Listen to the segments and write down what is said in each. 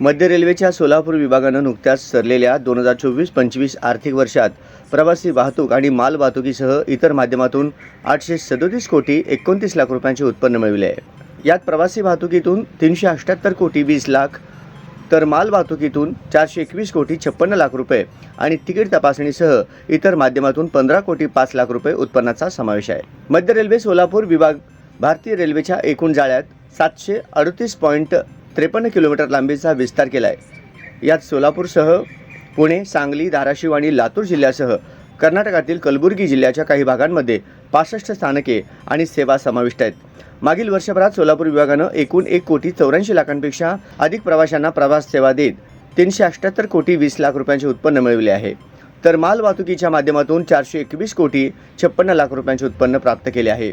मध्य रेल्वेच्या सोलापूर विभागानं नुकत्याच सरलेल्या दोन हजार चोवीस पंचवीस आर्थिक वर्षात प्रवासी वाहतूक आणि माल वाहतुकीसह इतर माध्यमातून आठशे सदोतीस कोटी एकोणतीस लाख रुपयांचे उत्पन्न मिळविले. आहे यात प्रवासी वाहतुकीतून तीनशे अठ्ठ्याहत्तर कोटी वीस लाख तर माल वाहतुकीतून चारशे एकवीस कोटी छप्पन्न लाख रुपये आणि तिकीट तपासणीसह इतर माध्यमातून पंधरा कोटी पाच लाख रुपये उत्पन्नाचा समावेश आहे. मध्य रेल्वे सोलापूर विभाग भारतीय रेल्वेच्या एकूण जाळ्यात सातशे अडतीस पॉईंट त्रेपन्न किलोमीटर लांबीचा विस्तार केला आहे यात सोलापूरसह पुणे सांगली धाराशिव आणि लातूर जिल्ह्यासह कर्नाटकातील कलबुर्गी जिल्ह्याच्या काही भागांमध्ये पासष्ट स्थानके आणि सेवा समाविष्ट आहेत. मागील वर्षभरात सोलापूर विभागानं एकूण एक कोटी चौऱ्याऐंशी लाखांपेक्षा अधिक प्रवाशांना प्रवास सेवा देत तीनशे अठ्ठ्याहत्तर कोटी वीस लाख रुपयांचे उत्पन्न मिळविले आहे. तर माल वाहतुकीच्या माध्यमातून चारशे एकवीस कोटी छप्पन्न लाख रुपयांचे उत्पन्न प्राप्त केले आहे.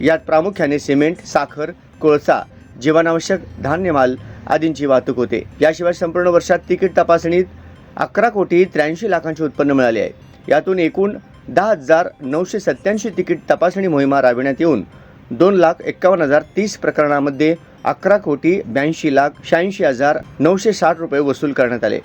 यात प्रामुख्याने सिमेंट साखर कोळसा जीवनावश्यक धान्यमाल आदींची वाहतूक होते. याशिवाय संपूर्ण वर्षात तिकीट तपासणीत अकरा कोटी त्र्याऐंशी लाखांचे उत्पन्न मिळाले आहे. यातून एकूण दहा हजार नऊशे सत्त्याऐंशी तिकीट तपासणी मोहिमा राबविण्यात येऊन दोन लाख एक्कावन्न हजार तीस प्रकरणामध्ये अकरा कोटी ब्याऐंशी लाख शहाऐंशी हजार नऊशे साठ रुपये वसूल करण्यात आले.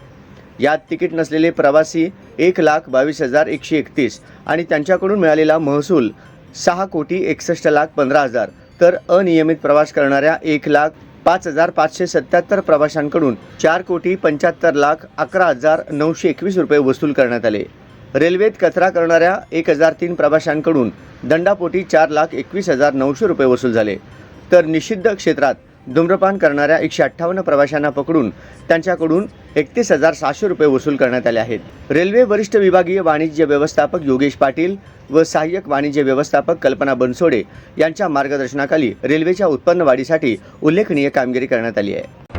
यात तिकीट नसलेले प्रवासी एक लाख बावीस हजार एकशे एकतीस आणि त्यांच्याकडून मिळालेला महसूल सहा कोटी एकसष्ट लाख पंधरा हजार तर अनियमित प्रवास करणाऱ्या एक लाख पाच हजार पाचशे सत्याहत्तर प्रवाशांकडून चार कोटी पंच्याहत्तर लाख अकरा हजार नऊशे एकवीस रुपये वसूल करण्यात आले. रेल्वेत कचरा करणाऱ्या एक हजार तीन प्रवाशांकडून दंडापोटी चार लाख एकवीस हजार नऊशे रुपये वसूल झाले. तर निषिद्ध क्षेत्रात धूम्रपान करणाऱ्या एकशे अठ्ठावन्न प्रवाशांना पकडून त्यांच्याकडून एकतीस हजार सहाशे रुपये वसूल करण्यात आले आहेत. रेल्वे वरिष्ठ विभागीय वाणिज्य व्यवस्थापक योगेश पाटील व सहाय्यक वाणिज्य व्यवस्थापक कल्पना बनसोडे यांच्या मार्गदर्शनाखाली रेल्वेच्या उत्पन्न वाढीसाठी उल्लेखनीय कामगिरी करण्यात आली आहे.